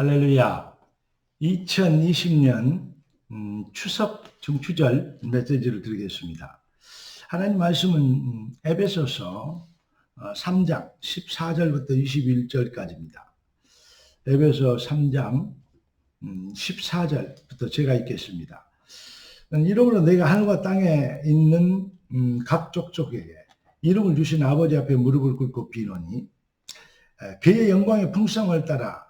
할렐루야. 2020년 음, 추석 중추절 메시지를 드리겠습니다. 하나님 말씀은 음, 에베소서 3장 14절부터 21절까지입니다. 에베소 3장 14절부터 제가 읽겠습니다. 이름으로 내가 하늘과 땅에 있는 음, 각 족족에게 이름을 주신 아버지 앞에 무릎을 꿇고 비노니 그의 영광의 풍성을 따라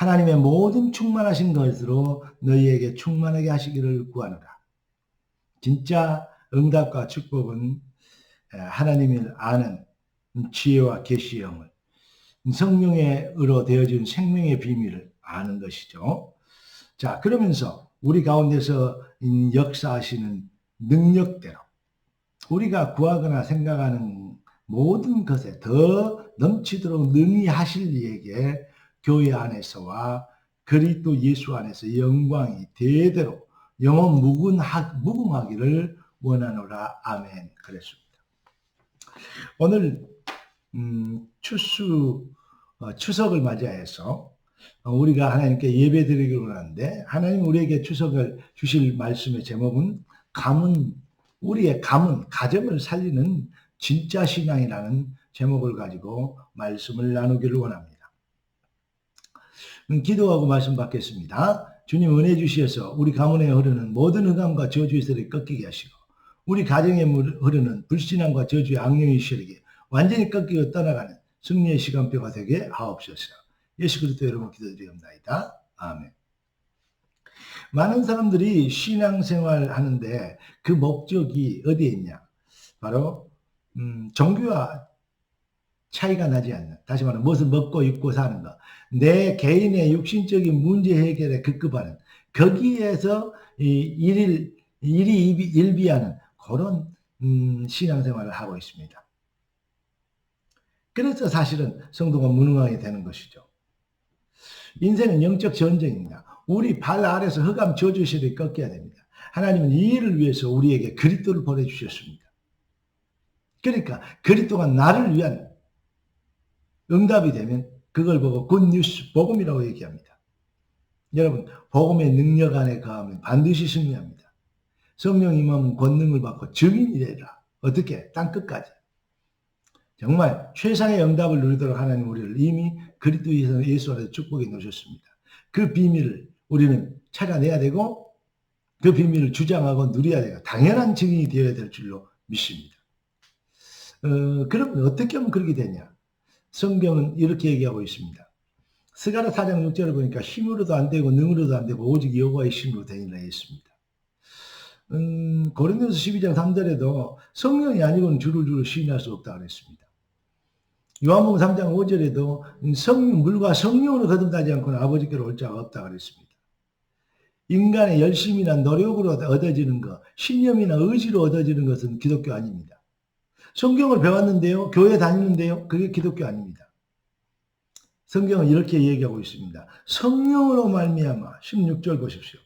하나님의 모든 충만하신 것으로 너희에게 충만하게 하시기를 구하노라. 진짜 응답과 축복은 하나님을 아는 지혜와 계시의 영을 성령의 으로 되어진 생명의 비밀을 아는 것이죠. 자, 그러면서 우리 가운데서 역사하시는 능력대로 우리가 구하거나 생각하는 모든 것에 더 넘치도록 능히 하실 이에게 교회 안에서와 그리스도 예수 안에서 영광이 대대로 영원 무궁하, 무궁하기를 원하노라 아멘 그랬습니다. 오늘 음, 추수 어, 추석을 맞이해서 우리가 하나님께 예배드리기로 하는데 하나님 우리에게 추석을 주실 말씀의 제목은 가문 우리의 가문 가정을 살리는 진짜 신앙이라는 제목을 가지고 말씀을 나누기를 원합니다. 음, 기도하고 말씀 받겠습니다. 주님 은혜 주시어서 우리 가문에 흐르는 모든 흑암과 저주의 세를 꺾이게 하시고 우리 가정에 흐르는 불신앙과 저주의 악령의 시력이 완전히 꺾이고 떠나가는 승리의 시간표가 되게 하옵소서. 예수 그리스도 여러분 기도드리옵나이다. 아멘. 많은 사람들이 신앙생활 하는데 그 목적이 어디에 있냐? 바로 음, 종교와 차이가 나지 않는 다시 말하면 무엇을 먹고 입고 사는 것, 내 개인의 육신적인 문제 해결에 급급하는 거기에서 일일 일이 일비하는 그런 음, 신앙생활을 하고 있습니다. 그래서 사실은 성도가 무능하게 되는 것이죠. 인생은 영적 전쟁입니다. 우리 발 아래서 흑암 저주시를 꺾여야 됩니다. 하나님은 이 일을 위해서 우리에게 그리스도를 보내주셨습니다. 그러니까 그리스도가 나를 위한 응답이 되면 그걸 보고 굿뉴스 복음이라고 얘기합니다. 여러분 복음의 능력 안에 가하면 반드시 승리합니다. 성령 임하면 권능을 받고 증인이 되라. 어떻게? 땅끝까지. 정말 최상의 응답을 누리도록 하나님 우리를 이미 그리스도 예수 안에서 축복해 놓으셨습니다. 그 비밀을 우리는 찾아내야 되고 그 비밀을 주장하고 누려야 되고 당연한 증인이 되어야 될 줄로 믿습니다. 어, 그러면 어떻게 하면 그렇게 되냐? 성경은 이렇게 얘기하고 있습니다. 스가랴 4장 6절을 보니까 힘으로도 안 되고 능으로도 안 되고 오직 여호와의 신으로 되니라 했습니다. 음, 고린도서 12장 3절에도 성령이 아니고는 주를 주를 시인할 수 없다 그랬습니다. 요한복음 3장 5절에도 성 물과 성령으로 거듭나지 않고는 아버지께로 올 자가 없다 그랬습니다. 인간의 열심이나 노력으로 얻어지는 것, 신념이나 의지로 얻어지는 것은 기독교 아닙니다. 성경을 배웠는데요. 교회 다니는데요. 그게 기독교 아닙니다. 성경은 이렇게 얘기하고 있습니다. 성령으로 말미암아 16절 보십시오.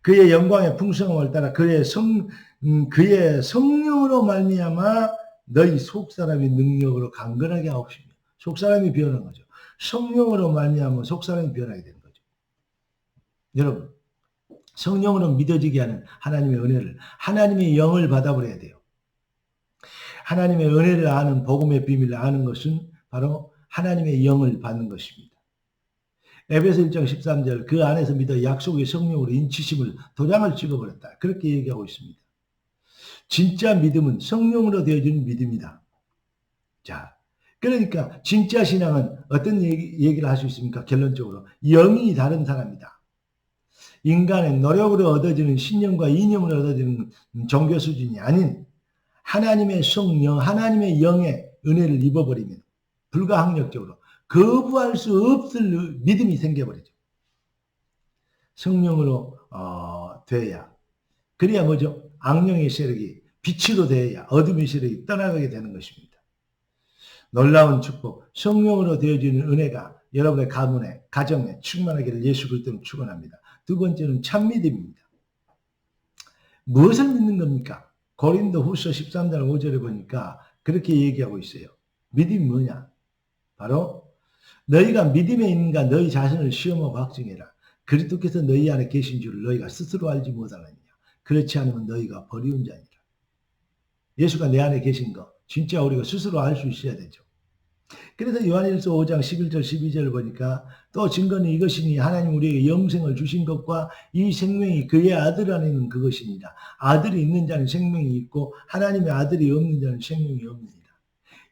그의 영광의 풍성함을 따라 그의 성 음, 그의 성령으로 말미암아 너희 속 사람이 능력으로 강건하게 하옵시며 속 사람이 변한 거죠. 성령으로 말미암아 속 사람이 변하게 되는 거죠. 여러분 성령으로 믿어지게 하는 하나님의 은혜를 하나님의 영을 받아버려야 돼요. 하나님의 은혜를 아는 복음의 비밀을 아는 것은 바로 하나님의 영을 받는 것입니다. 에베소 1장 13절 그 안에서 믿어 약속의 성령으로 인치심을 도장을 찍어버렸다. 그렇게 얘기하고 있습니다. 진짜 믿음은 성령으로 되어지는 믿음이다. 자, 그러니까 진짜 신앙은 어떤 얘기, 를 할 수 있습니까? 결론적으로 영이 다른 사람이다. 인간의 노력으로 얻어지는 신념과 이념으로 얻어지는 종교 수준이 아닌 하나님의 성령, 하나님의 영의 은혜를 입어버리면 불가항력적으로 거부할 수 없을 믿음이 생겨버리죠. 성령으로 어, 돼야 그래야 뭐죠? 악령의 세력이 빛으로 돼야 어둠의 세력이 떠나가게 되는 것입니다. 놀라운 축복, 성령으로 되어지는 은혜가 여러분의 가문에, 가정에 충만하기를 예수 그리스도로 축원합니다. 두 번째는 참 믿음입니다. 무엇을 믿는 겁니까? 고린도 후서 13장 5절에 보니까 그렇게 얘기하고 있어요. 믿음이 뭐냐? 바로 너희가 믿음에 있는가 너희 자신을 시험하고 확증해라. 그리스도께서 너희 안에 계신 줄을 너희가 스스로 알지 못하느냐. 그렇지 않으면 너희가 버리운 자니라. 예수가 내 안에 계신 거 진짜 우리가 스스로 알 수 있어야 되죠. 그래서 요한일서 5장 11절 12절을 보니까 또 증거는 이것이니 하나님 우리에게 영생을 주신 것과 이 생명이 그의 아들 안에 있는 그것입니다. 아들이 있는 자는 생명이 있고 하나님의 아들이 없는 자는 생명이 없습니다.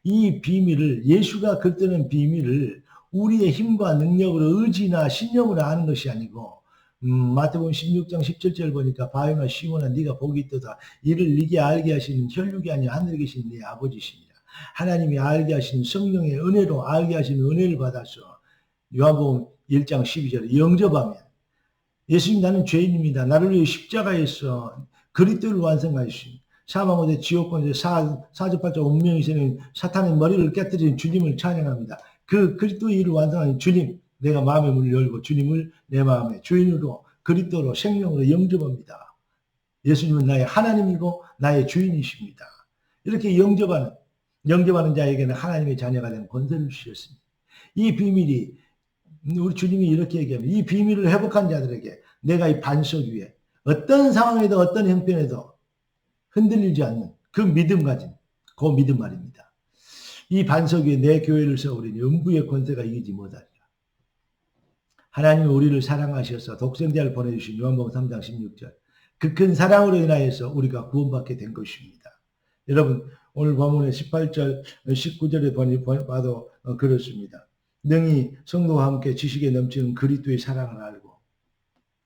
이 비밀을 예수가 겉드는 비밀을 우리의 힘과 능력으로 의지나 신념으로 아는 것이 아니고 음, 마태복음 16장 17절 보니까 바요나 시몬아 네가 복이 있도다 이를 네게 알게 하시는 혈육이 아니라 하늘에 계신 네 아버지시니라 하나님이 알게 하시는 성령의 은혜로 알게 하시는 은혜를 받아서 요한복음 1장 12절에 영접하면 예수님 나는 죄인입니다. 나를 위해 십자가에서 그리스도를 완성하신 사망원의 지옥권에 사, 사주팔자 운명이 세는 사탄의 머리를 깨뜨린 주님을 찬양합니다. 그 그리스도의 일을 완성하는 주님 내가 마음의 문을 열고 주님을 내 마음의 주인으로 그리스도로 생명으로 영접합니다. 예수님은 나의 하나님이고 나의 주인이십니다. 이렇게 영접하는 영접하는 자에게는 하나님의 자녀가 되는 권세를 주셨습니다. 이 비밀이 우리 주님이 이렇게 얘기합니다. 이 비밀을 회복한 자들에게 내가 이 반석 위에 어떤 상황에도 어떤 형편에도 흔들리지 않는 그 믿음 가진 그 믿음 말입니다. 이 반석 위에 내 교회를 세우리니 음부의 권세가 이기지 못하리라. 하나님이 우리를 사랑하셔서 독생자를 보내주신 요한복음 3장 16절 그 큰 사랑으로 인하여서 우리가 구원받게 된 것입니다. 여러분 오늘 본문의 18절 19절에 보니 봐도 그렇습니다. 능히 성도와 함께 지식에 넘치는 그리스도의 사랑을 알고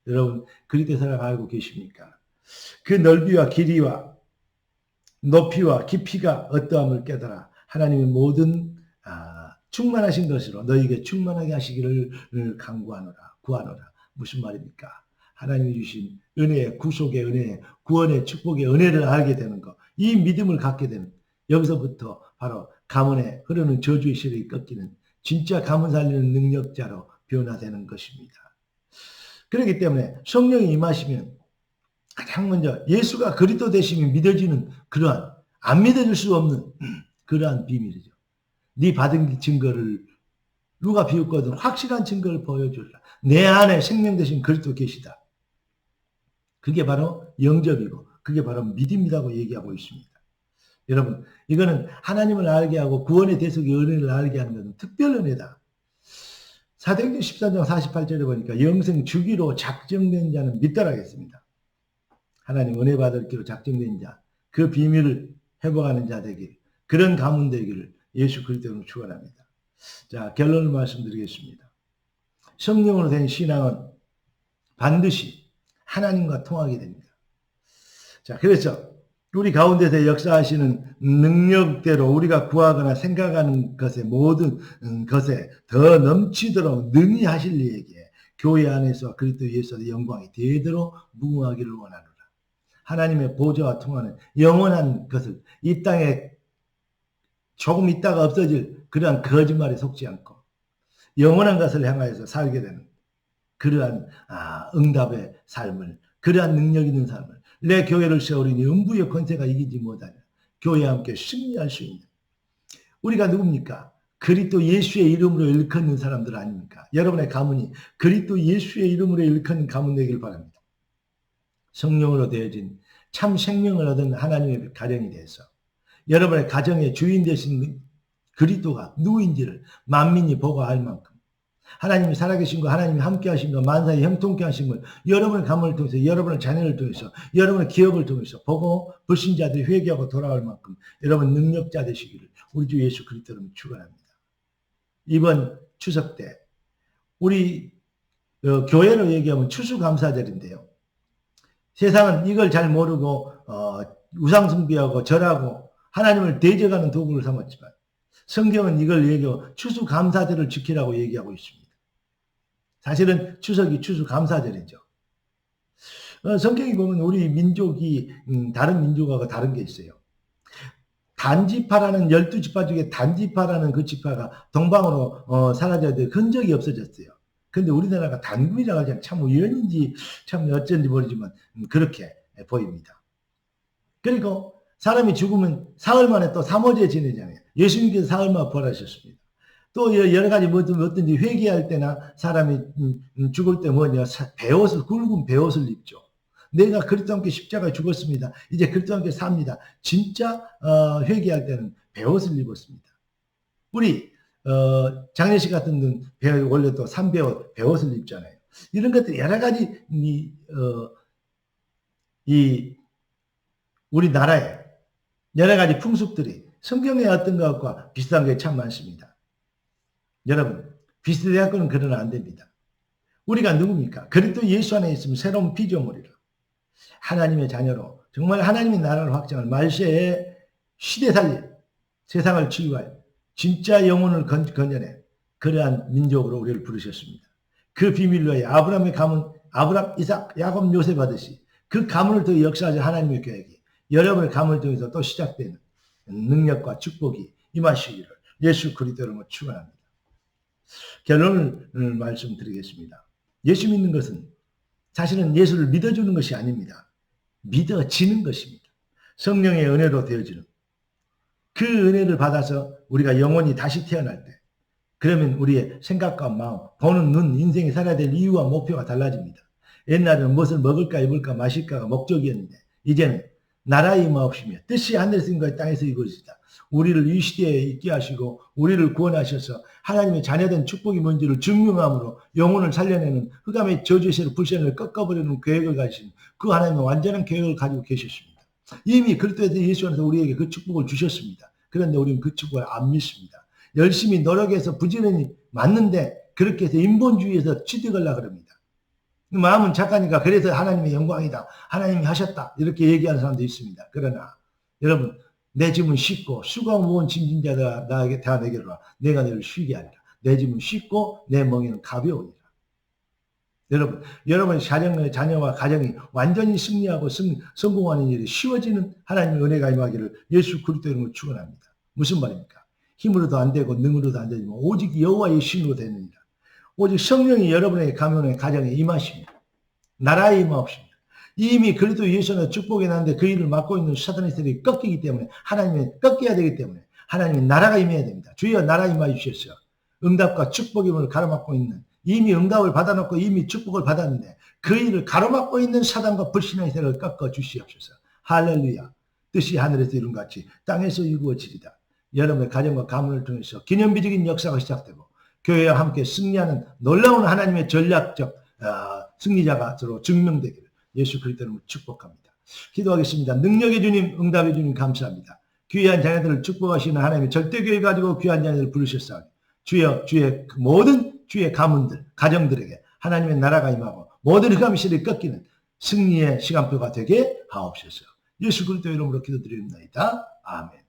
여러분 그리스도의 사랑을 알고 계십니까? 그 넓이와 길이와 높이와 깊이가 어떠함을 깨달아 하나님의 모든 아, 충만하신 것으로 너희에게 충만하게 하시기를 강구하노라 구하노라 무슨 말입니까? 하나님이 주신 은혜의 구속의 은혜, 구원의 축복의 은혜를 알게 되는 것, 이 믿음을 갖게 되는 여기서부터 바로 가문에 흐르는 저주의 시력이 꺾이는 진짜 가문 살리는 능력자로 변화되는 것입니다. 그렇기 때문에 성령이 임하시면 가장 먼저 예수가 그리스도 되심이 믿어지는 그러한 안 믿어질 수 없는 그러한 비밀이죠. 네 받은 증거를 누가 비웃거든 확실한 증거를 보여주라. 내 안에 생명 되신 그리스도 계시다. 그게 바로 영접이고 그게 바로 믿음이라고 얘기하고 있습니다. 여러분 이거는 하나님을 알게 하고 구원의 대속의 은혜를 알게 하는 것은 특별 은혜다. 사도행전 14장 48절에 보니까 영생 주기로 작정된 자는 믿더라겠습니다. 하나님 은혜 받을 기로 작정된 자, 그 비밀을 회복하는 자 되길, 그런 가문 되기를 예수 그리스도로 축원합니다. 자 결론을 말씀드리겠습니다. 성령으로 된 신앙은 반드시 하나님과 통하게 됩니다. 자 그래서 우리 가운데서 역사하시는 능력대로 우리가 구하거나 생각하는 것에 모든 음, 것에 더 넘치도록 능히 하실 이에게 교회 안에서 그리스도 예수의 영광이 대대로 무궁하기를 원하노라. 하나님의 보좌와 통하는 영원한 것을 이 땅에 조금 있다가 없어질 그러한 거짓말에 속지 않고 영원한 것을 향하여서 살게 되는 그러한 아, 응답의 삶을 그러한 능력 있는 삶을 내 교회를 세우리니 음부의 권세가 이기지 못하냐. 교회와 함께 승리할 수 있는. 우리가 누굽니까? 그리스도 예수의 이름으로 일컫는 사람들 아닙니까? 여러분의 가문이 그리스도 예수의 이름으로 일컫는 가문 되길 바랍니다. 성령으로 되어진 참 생명을 얻은 하나님의 가정이 돼서 여러분의 가정의 주인 되신 그리스도가 누구인지를 만민이 보고 알 만큼 하나님이 살아계신 거, 하나님이 함께 하신 거, 만사에 형통케 하신 걸 여러분의 가문을 통해서, 여러분의 자녀를 통해서, 여러분의 기업을 통해서 보고 불신자들이 회개하고 돌아올 만큼 여러분 능력자 되시기를 우리 주 예수 그리스도로 축원합니다. 이번 추석 때 우리 어, 교회로 얘기하면 추수감사절인데요. 세상은 이걸 잘 모르고 어, 우상숭배하고 절하고 하나님을 대적하는 도구를 삼았지만 성경은 이걸 얘기하고 추수감사절을 지키라고 얘기하고 있습니다. 사실은 추석이 추수감사절이죠. 어, 성경이 보면 우리 민족이 음, 다른 민족하고 다른 게 있어요. 단지파라는 열두 지파 중에 단지파라는 그 지파가 동방으로 어, 사라져야 될 흔적이 없어졌어요. 근데 우리나라가 단군이라고 하지 참 우연인지 참 어쩐지 모르지만 음, 그렇게 보입니다. 그리고 사람이 죽으면 사흘 만에 또 사모제 지내잖아요. 예수님께서 사흘 만에 부활하셨습니다. 또 여러 가지 뭐든 어떤지 회개할 때나 사람이 음, 음, 죽을 때 뭐냐 배옷을 굵은 배옷을 입죠. 내가 그리스도 함께 십자가에 죽었습니다. 이제 그리스도 함께 삽니다. 진짜 어, 회개할 때는 배옷을 입었습니다. 우리 어, 장례식 같은 데는 배옷, 원래 또 삼배옷 배옷을 입잖아요. 이런 것들 여러 가지 이, 어, 이 우리나라에 여러 가지 풍습들이 성경의 어떤 것과 비슷한 게 참 많습니다. 여러분 비슷해갖고는 그러면 안 됩니다. 우리가 누굽니까? 그리스도 예수 안에 있으면 새로운 피조물이라. 하나님의 자녀로 정말 하나님의 나라를 확장할 말세에 시대 살릴 세상을 치유할 진짜 영혼을 건, 건져내 그러한 민족으로 우리를 부르셨습니다. 그 비밀로에 아브라함의 가문 아브람 이삭 야곱 요셉 하듯이 그 가문을 더 역사하자 하나님의 계획이 여러분의 가문을 통해서 또 시작되는 능력과 축복이 임하시기를 예수 그리스도로 축원합니다. 결론을 말씀드리겠습니다. 예수 믿는 것은 사실은 예수를 믿어주는 것이 아닙니다. 믿어지는 것입니다. 성령의 은혜로 되어지는. 그 은혜를 받아서 우리가 영원히 다시 태어날 때, 그러면 우리의 생각과 마음, 보는 눈, 인생이 살아야 될 이유와 목표가 달라집니다. 옛날에는 무엇을 먹을까, 입을까, 마실까가 목적이었는데, 이제는 나라의 마옵시며 뜻이 하늘에서 인가 땅에서 이루어지다. 우리를 이 시대에 있게 하시고 우리를 구원하셔서 하나님의 자녀된 축복이 뭔지를 증명함으로 영혼을 살려내는 흑암의 저주세로 불신을 꺾어버리는 계획을 가지신 그 하나님의 완전한 계획을 가지고 계셨습니다. 이미 그리스도에서 예수 안에서 우리에게 그 축복을 주셨습니다. 그런데 우리는 그 축복을 안 믿습니다. 열심히 노력해서 부지런히 맞는데 그렇게 해서 인본주의에서 취득하려고 합니다. 마음은 착하니까 그래서 하나님의 영광이다. 하나님이 하셨다. 이렇게 얘기하는 사람도 있습니다. 그러나 여러분 내 짐은 쉽고 수가 무거운 짐진 자가 나에게 다 내게로 와. 내가 너를 쉬게 하리라. 내 짐은 쉽고 내 멍에는 가벼우니라. 여러분, 여러분의 자녀, 자녀와 가정이 완전히 승리하고 승, 성공하는 일이 쉬워지는 하나님의 은혜가 임하기를 예수 그리스도 이름으로 축원합니다. 무슨 말입니까? 힘으로도 안 되고 능으로도 안 되지만 오직 여호와의 신으로 되느니라. 오직 성령이 여러분의 가문의 가정에 임하십니다. 나라에 임하옵니다. 이미 그리스도 예수는 축복이 나는데 그 일을 맡고 있는 사탄의 세력이 꺾이기 때문에 하나님의 꺾여야 되기 때문에 하나님의 나라가 임해야 됩니다. 주여 나라 임하 주셨어 응답과 축복임을 가로막고 있는 이미 응답을 받아놓고 이미 축복을 받았는데 그 일을 가로막고 있는 사단과 불신의 세력을 꺾어 주시옵소서. 할렐루야. 뜻이 하늘에서 이룬 같이 땅에서 이루어지리다. 여러분의 가정과 가문을 통해서 기념비적인 역사가 시작되고 교회와 함께 승리하는 놀라운 하나님의 전략적 어, 승리자가 서로 증명되기를 예수 그리스도로 축복합니다. 기도하겠습니다. 능력의 주님, 응답의 주님 감사합니다. 귀한 자녀들을 축복하시는 하나님의 절대교회 가지고 귀한 자녀들을 부르셨사오니 주여 주의 그 모든 주의 가문들, 가정들에게 하나님의 나라가 임하고 모든 흑암 시를 꺾이는 승리의 시간표가 되게 하옵소서. 예수 그리스도 이름으로 기도드립니다. 아멘.